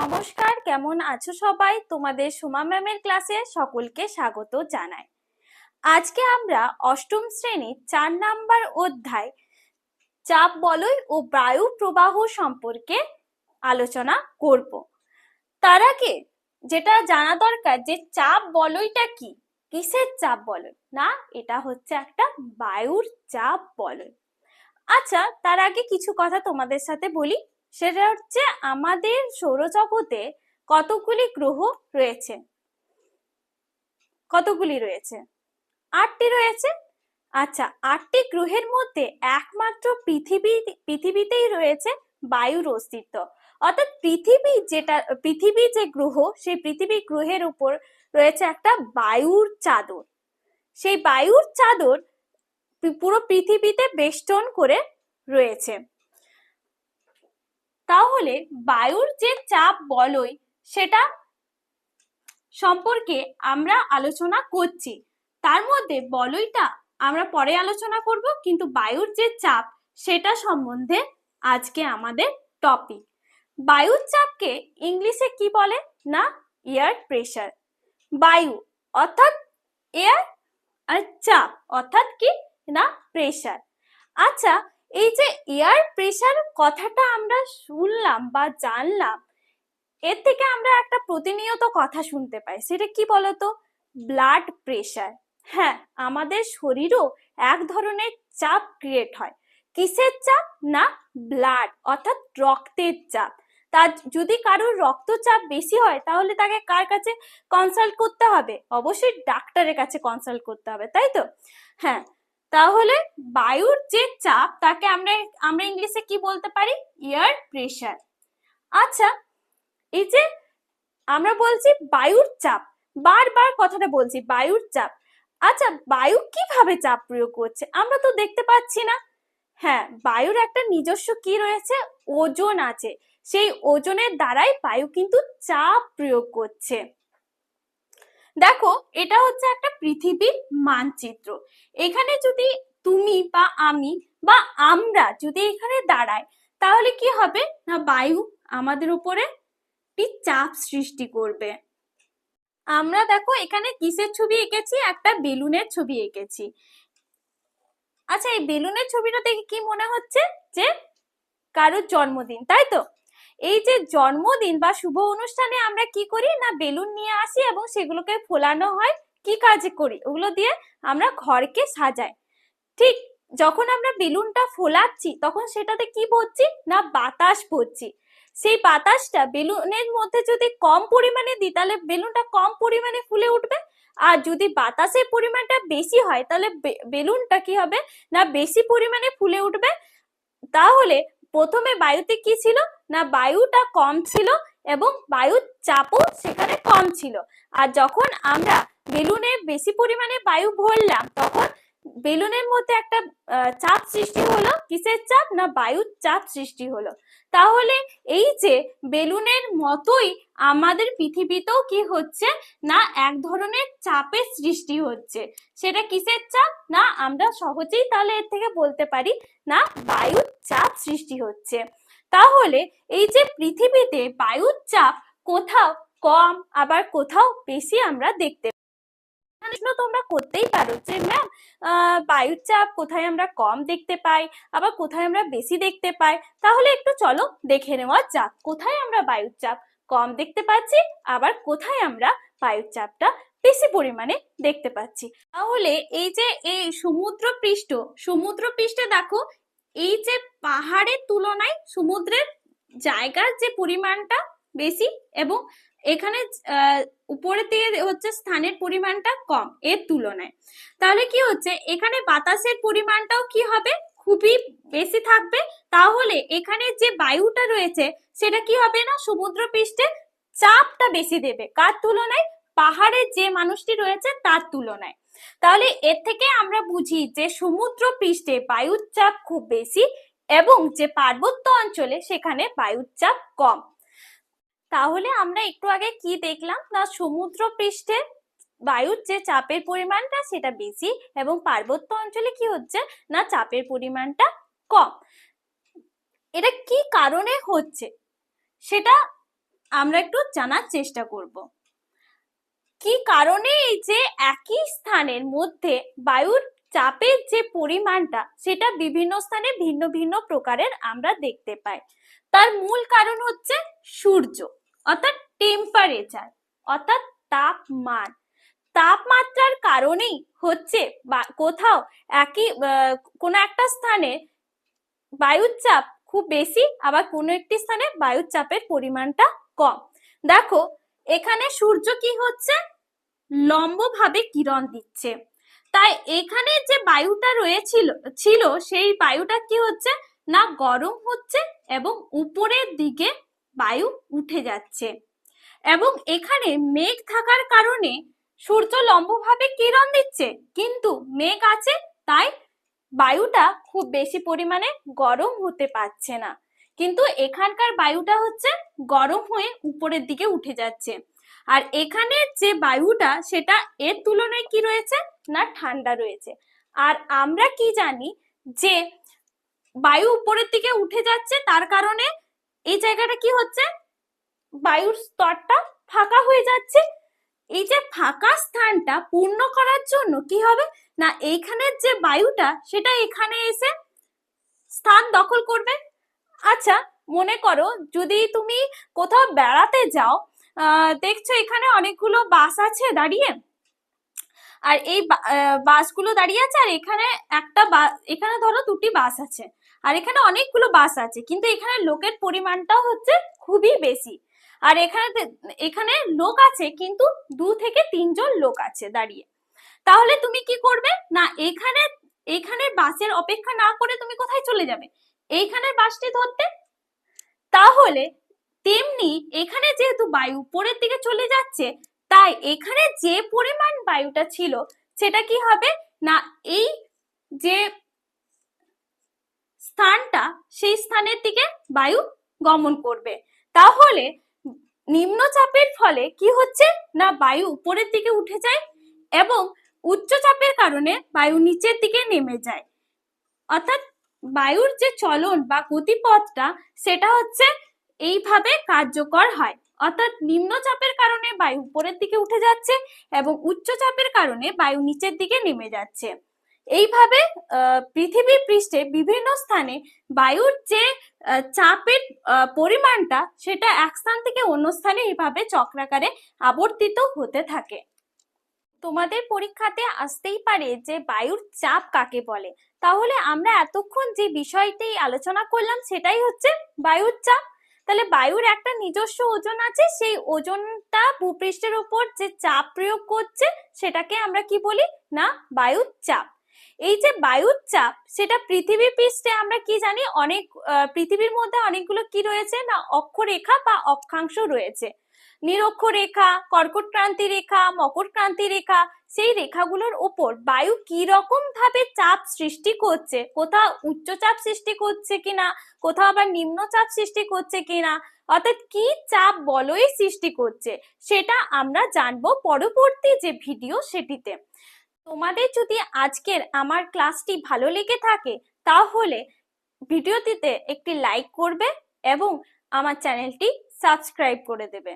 নমস্কার, কেমন আছো সবাই? তোমাদের সোমা ম্যামের ক্লাসে সকলকে স্বাগত জানাই। আজকে আমরা অষ্টম শ্রেণির চার নাম্বার অধ্যায় চাপ বলয় ও বায়ু প্রবাহ সম্পর্কে আলোচনা করব। তার আগে যেটা জানা দরকার যে চাপ বলয়টা কি? কিসের চাপ বলয়? না, এটা হচ্ছে একটা বায়ুর চাপ বলয়। আচ্ছা তার আগে কিছু কথা তোমাদের সাথে বলি। সেটা হচ্ছে আমাদের সৌরজগতে কতগুলি গ্রহ রয়েছে? কতগুলি রয়েছে? আটটি রয়েছে। আচ্ছা আটটি গ্রহের মধ্যে একমাত্র পৃথিবী, পৃথিবীতেই রয়েছে বায়ুর অস্তিত্ব। অর্থাৎ পৃথিবী যেটা, পৃথিবী যে গ্রহ, সেই পৃথিবী গ্রহের উপর রয়েছে একটা বায়ুর চাদর। সেই বায়ুর চাদর পুরো পৃথিবীতে বেষ্টন করে রয়েছে। তাহলে বায়ুর যে চাপ বলয় সেটা সম্পর্কে আমরা আলোচনা করছি। তার মধ্যে বলয়টা আমরা পরে আলোচনা করব, কিন্তু বায়ুর যে চাপ, সেটা সম্বন্ধে আজকে আমাদের টপিক বায়ুর চাপকে ইংলিশে কি বলে না এয়ার প্রেশার বায়ু অর্থাৎ এয়ার আর চাপ অর্থাৎ কি? না প্রেশার আচ্ছা এই যে এয়ার প্রেশার কথাটা আমরা শুনলাম বা জানলাম, এর থেকে আমরা একটা প্রতিনিয়ত কথা শুনতে পাই। সেটা কি বলতো? ব্লাড প্রেশার হ্যাঁ আমাদের শরীরও এক ধরনের চাপ ক্রিয়েট হয়। কিসের চাপ? না ব্লাড অর্থাৎ রক্তের চাপ। তার যদি কারোর রক্তচাপ বেশি হয়, তাহলে তাকে কার কাছে কনসাল্ট করতে হবে? অবশ্যই ডাক্তারের কাছে কনসাল্ট করতে হবে, তাই তো? হ্যাঁ তাহলে বায়ুর যে চাপ, তাকে আমরা আমরা ইংলিশে কি বলতে পারি? এয়ার প্রেশার আচ্ছা এই যে আমরা বলছি বায়ুর চাপ, বারবার কথাটা বলছি বায়ুর চাপ। আচ্ছা বায়ু কীভাবে চাপ প্রয়োগ করছে? আমরা তো দেখতে পাচ্ছি না। হ্যাঁ বায়ুর একটা নিজস্ব কি রয়েছে? ওজন আছে। সেই ওজনের দ্বারাই বায়ু কিন্তু চাপ প্রয়োগ করছে। দেখো, এটা হচ্ছে একটা পৃথিবীর মানচিত্র। এখানে যদি তুমি বা আমি বা আমরা যদি এখানে দাঁড়াই, তাহলে কি হবে? না, বায়ু আমাদের উপরে একটি চাপ সৃষ্টি করবে। আমরা দেখো, এখানে কিসের ছবি এঁকেছি? একটা বেলুনের ছবি এঁকেছি। আচ্ছা এই বেলুনের ছবিটা দেখে কি মনে হচ্ছে? যে কারোর জন্মদিন, তাই তো? এই যে জন্মদিন বা শুভ অনুষ্ঠানে আমরা কি করি? না বেলুন নিয়ে আসি এবং সেগুলোকে ফোলানো হয়। কি কাজে করি? ওগুলো দিয়ে আমরা ঘরকে সাজাই। ঠিক যখন আমরা বেলুনটা ফোলাচ্ছি, তখন সেটাতে কি পড়ছি না বাতাস পড়ছি সেই বাতাসটা বেলুনের মধ্যে যদি কম পরিমাণে দিই, তাহলে বেলুনটা কম পরিমাণে ফুলে উঠবে। আর যদি বাতাসের পরিমাণটা বেশি হয়, তাহলে বেলুনটা কি হবে? না বেশি পরিমাণে ফুলে উঠবে। তাহলে প্রথমে বায়ুতে কি ছিল? না, বায়ুটা কম ছিল এবং বায়ুর চাপও সেখানে কম ছিল। আর যখন আমরা বেলুনে বেশি পরিমাণে বায়ু ভরলাম, তখন বেলুনের মধ্যে একটা চাপ সৃষ্টি হলো। কিসের চাপ? না, বায়ুর চাপ সৃষ্টি হলো। তাহলে এই যে বেলুনের মতোই আমাদের পৃথিবীতেও কি হচ্ছে? না, এক ধরনের চাপের সৃষ্টি হচ্ছে। সেটা কিসের চাপ? না, আমরা সহজেই তাহলে এর থেকে বলতে পারি। না, বায়ুর চাপ সৃষ্টি হচ্ছে। তাহলে এই যে পৃথিবীতে বায়ুর চাপ কোথাও কম, আবার কোথাও বেশি আমরা দেখতে প্রশ্ন তোমরা করতেই পারো যে, ম্যাম বায়ুর চাপ কোথায় আমরা কম দেখতে পাই, আবার কোথায় আমরা বেশি দেখতে পাই? তাহলে একটু চলো দেখে নেওয়া যাক, কোথায় আমরা বায়ুর চাপ কম দেখতে পাচ্ছি, আবার কোথায় আমরা বায়ুর চাপটা বেশি পরিমাণে দেখতে পাচ্ছি। তাহলে এই যে এই সমুদ্র পৃষ্ঠ সমুদ্র পৃষ্ঠে দেখো এই যে পাহাড়ের তুলনায় সমুদ্রের জায়গার যে পরিমাণটা বেশি এবং এখানে উপরের দিকে হচ্ছে স্থানের পরিমাণটা কম এর তুলনায়। তাহলে কি হচ্ছে? এখানে বাতাসের পরিমাণটাও কি হবে? খুবই বেশি থাকবে। তাহলে এখানে যে বায়ুটা রয়েছে, সেটা কি হবে না? সমুদ্র পৃষ্ঠে চাপটা বেশি দেবে। কার তুলনায়? পাহাড়ের যে মানুষটি রয়েছে, তার তুলনায়। তাহলে এর থেকে আমরা বুঝি যে সমুদ্র পৃষ্ঠে বায়ুর চাপ খুব বেশি এবং যে পার্বত্য অঞ্চলে সেখানে বায়ুর চাপ কম। তাহলে আমরা একটু আগে কি দেখলাম? না সমুদ্র পৃষ্ঠে বায়ুর যে চাপের পরিমাণটা সেটা বেশি এবং পার্বত্য অঞ্চলে কি হচ্ছে? না, চাপের পরিমাণটা কম। এটা কি কারণে হচ্ছে? সেটা আমরা একটু জানার চেষ্টা করব। কি কারণে এই যে একই স্থানের মধ্যে বায়ুর চাপের যে পরিমাণটা, সেটা বিভিন্ন স্থানে ভিন্ন ভিন্ন প্রকারের আমরা দেখতে পাই। তার মূল কারণ হচ্ছে সূর্য, অর্থাৎ টেম্পারেচার অর্থাৎ তাপমান। তাপমাত্রার কারণেই হচ্ছে বা কোথাও একই কোনো একটা স্থানে বায়ুর চাপ খুব বেশি, আবার কোনো একটি স্থানে বায়ুর চাপের পরিমাণটা কম। দেখো এখানে সূর্য কি হচ্ছে? লম্বভাবে কিরণ দিচ্ছে। তাই এখানে যে বায়ুটা রয়েছিল, ছিল, সেই বায়ুটা কি হচ্ছে? না, গরম হচ্ছে এবং উপরের দিকে বায়ু উঠে যাচ্ছে। এবং এখানে মেঘ থাকার কারণে সূর্য লম্বভাবে কিরণ দিচ্ছে, কিন্তু মেঘ আছে, তাই বায়ুটা খুব বেশি পরিমাণে গরম হতে পারছে না। কিন্তু এখানকার বায়ুটা হচ্ছে গরম হয়ে উপরের দিকে উঠে যাচ্ছে। আর এখানে যে বায়ুটা, সেটা এর তুলনায় কি রয়েছে? না, ঠান্ডা রয়েছে। আর আমরা কি জানি যে বায়ু উপরের দিকে উঠে যাচ্ছে, তার কারণে এই জায়গাটা কি হচ্ছে? বায়ুর স্তরটা ফাঁকা হয়ে যাচ্ছে। এই যে ফাঁকা স্থানটা পূর্ণ করার জন্য কি হবে? না, এইখানের যে বায়ুটা, সেটা এখানে এসে স্থান দখল করবে। আচ্ছা মনে করো যদি তুমি কোথাও বেড়াতে যাও দেখছ এখানে অনেকগুলো বাস আছে দাঁড়িয়ে। আর এই বাসগুলো দাঁড়িয়ে আছে, আর এখানে একটা বাস এখানে ধরো দুটি বাস আছে, আর এখানে অনেকগুলো বাস আছে, কিন্তু এখানে লোকের পরিমাণটাও হচ্ছে খুবই বেশি। আর এখানে এখানে লোক আছে, কিন্তু দু থেকে তিনজন লোক আছে দাঁড়িয়ে। তাহলে তুমি কি করবে? না, এখানে এখানে বাসের অপেক্ষা না করে তুমি কোথায় চলে যাবে? এইখানের বাসটি ধরতে? তাহলে তেমনি এখানে যেহেতু বায়ু উপরের দিকে চলে যাচ্ছে, তাই এখানে যে পরিমাণ বায়ুটা ছিল, সেটা কি হবে? না, এই যে স্থানটা, সেই স্থানের দিকে বায়ু গমন করবে। তাহলে নিম্নচাপের ফলে কি হচ্ছে? না, বায়ু উপরের দিকে উঠে যায় এবং উচ্চচাপের কারণে বায়ু নিচের দিকে নেমে যায়। অর্থাৎ বায়ুর যে চলন বা গতিপথটা সেটা হচ্ছে এইভাবে কার্যকর হয়। অর্থাৎ নিম্নচাপের কারণে বায়ু উপরের দিকে উঠে যাচ্ছে এবং উচ্চচাপের কারণে বায়ু নিচের দিকে নেমে যাচ্ছে। এইভাবে আহ, পৃথিবীর পৃষ্ঠে বিভিন্ন স্থানে বায়ুর যে চাপের পরিমাণটা সেটা এক স্থান থেকে অন্য স্থানে এইভাবে চক্রাকারে আবর্তিত হতে থাকে। তোমাদের পরীক্ষাতে আসতেই পারে যে বায়ুর চাপ কাকে বলে। তাহলে আমরা এতক্ষণ যে বিষয়টি আলোচনা করলাম সেটাই হচ্ছে বায়ুর চাপ। তাহলে বায়ুর একটা নিজস্ব ওজন আছে, সেই ওজনটা ভূপৃষ্ঠের উপর যে চাপ প্রয়োগ করছে সেটাকে আমরা কি বলি? না, বায়ুর চাপ। এই যে বায়ুর চাপ, সেটা পৃথিবী পৃষ্ঠে আমরা কি জানি? অনেক পৃথিবীর মধ্যে অনেকগুলো কি রয়েছে? না, অক্ষরেখা বা অক্ষাংশ রয়েছে। নিরক্ষরেখা কর্কট ক্রান্তি রেখা মকর ক্রান্তি রেখা, সেই রেখাগুলোর উপর বায়ু কি রকম ভাবে চাপ সৃষ্টি করছে? কোথাও উচ্চচাপ সৃষ্টি করছে কিনা? কোথাও আবার নিম্নচাপ সৃষ্টি করছে কিনা? অর্থাৎ কি চাপ বলয় সৃষ্টি করছে? সেটা আমরা জানব পরবর্তী যে ভিডিও সেটিতে। তোমাদের যদি আজকের আমার ক্লাসটি ভালো লেগে থাকে, তাহলে ভিডিওটিতে একটি লাইক করবে এবং আমার চ্যানেলটি সাবস্ক্রাইব করে দেবে।